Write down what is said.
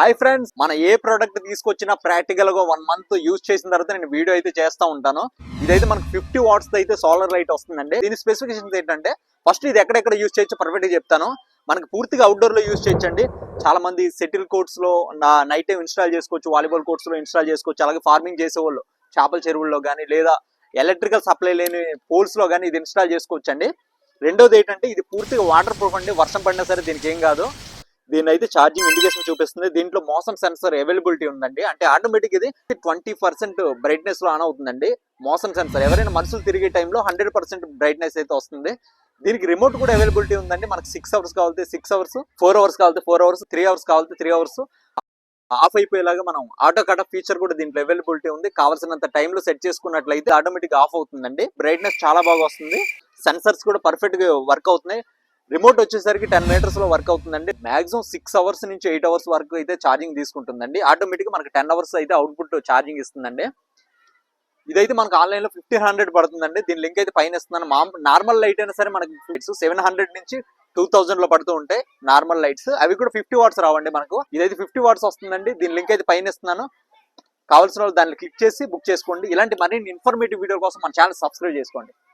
Hi friends మన ఏ product తీసుకొచ్చినా ప్రాక్టికల్గా వన్ మంత్ యూజ్ చేసిన తర్వాత నేను వీడియో అయితే చేస్తా ఉంటాను. ఇదైతే మనకు ఫిఫ్టీ వాట్స్ అయితే సోలార్ లైట్ వస్తుందండి. దీని స్పెసిఫికేషన్స్ ఏంటంటే ఫస్ట్ ఇది ఎక్కడెక్కడ యూజ్ చేయొచ్చు పర్ఫెక్ట్ చెప్తాను. మనకి పూర్తిగా అవుట్డోర్లో యూజ్ చేయొచ్చండి. చాలా మంది సెటిల్ కోర్ట్స్లో నైట్ టైం ఇన్స్టాల్ చేసుకోవచ్చు వాలీబాల్ కోర్ట్స్లో ఇన్స్టాల్ చేసుకోవచ్చు అలాగే ఫార్మింగ్ చేసేవాళ్ళు చేపల చెరువుల్లో కానీ లేదా ఎలక్ట్రికల్ సప్లై లేని పోల్స్లో కానీ ఇది ఇన్స్టాల్ చేసుకోవచ్చు అండి రెండోది ఏంటంటే ఇది పూర్తిగా వాటర్ ప్రూఫ్ అండి. వర్షం పడినా సరే దీనికి ఏం కాదు. దీని అయితే ఛార్జింగ్ ఇండికేషన్ చూపిస్తుంది. దీంట్లో మోసం సెన్సర్ అవైలబిలిటీ ఉందండి. అంటే ఆటోమేటిక్ ఇది ట్వంటీ పర్సెంట్ బ్రైట్నెస్లో ఆన్ అవుతుందండి. మోసం సెన్సర్ ఎవరైనా మనుషులు తిరిగే టైంలో హండ్రెడ్ పర్సెంట్ బ్రైట్నెస్ అయితే వస్తుంది. దీనికి రిమోట్ కూడా అవైలబిలిటీ ఉందండి. మనకి సిక్స్ అవర్స్ కావాలితే సిక్స్ అవర్స్ ఫోర్ అవర్స్ కావాలితే ఫోర్ అవర్స్ త్రీ అవర్స్ కావాలితే త్రీ అవర్స్ ఆఫ్ అయిపోయేలాగా మనం ఆటో కట్ ఆఫ్ ఫీచర్ కూడా దీంట్లో అవైలబిలిటీ ఉంది. కావాల్సినంత టైంలో సెట్ చేసుకున్నట్లయితే ఆటోమేటిక్ ఆఫ్ అవుతుందండి. బ్రైట్నెస్ చాలా బాగా వస్తుంది. సెన్సర్స్ కూడా పర్ఫెక్ట్గా వర్క్ అవుతున్నాయి. రిమోట్ వచ్చేసరికి టెన్ మీటర్స్లో వర్క్ అవుతుందండి. మాక్సిమం సిక్స్ అవర్స్ నుంచి ఎయిట్ అవర్స్ వరకు అయితే ఛార్జింగ్ తీసుకుంటుందండి. ఆటోమేటిక్ మనకి టెన్ అవర్స్ అయితే అవుట్పుట్ ఛార్జింగ్ ఇస్తుందండి. ఇదైతే మనకు ఆన్లైన్లో ఫిఫ్టీన్ హండ్రెడ్ పడుతుందండి. దీని లింక్ అయితే పైన ఇస్తున్నాను. నార్మల్ లైట్ అయినా సరే మనకి సెవెన్ హండ్రెడ్ నుంచి టూ థౌసండ్లో పడుతూ ఉంటాయి నార్మల్ లైట్స్. అవి కూడా ఫిఫ్టీ వాట్స్ రావండి మనకు. ఇదైతే ఫిఫ్టీ వాట్స్ వస్తుందండి. దీని లింక్ అయితే పైన ఇస్తున్నాను. కావాల్సిన వాళ్ళు దాన్ని క్లిక్ చేసి బుక్ చేసుకోండి. ఇలాంటి మరిన్ని ఇన్ఫర్మేటివ్ వీడియో కోసం మన ఛానల్ సబ్స్క్రైబ్ చేసుకోండి.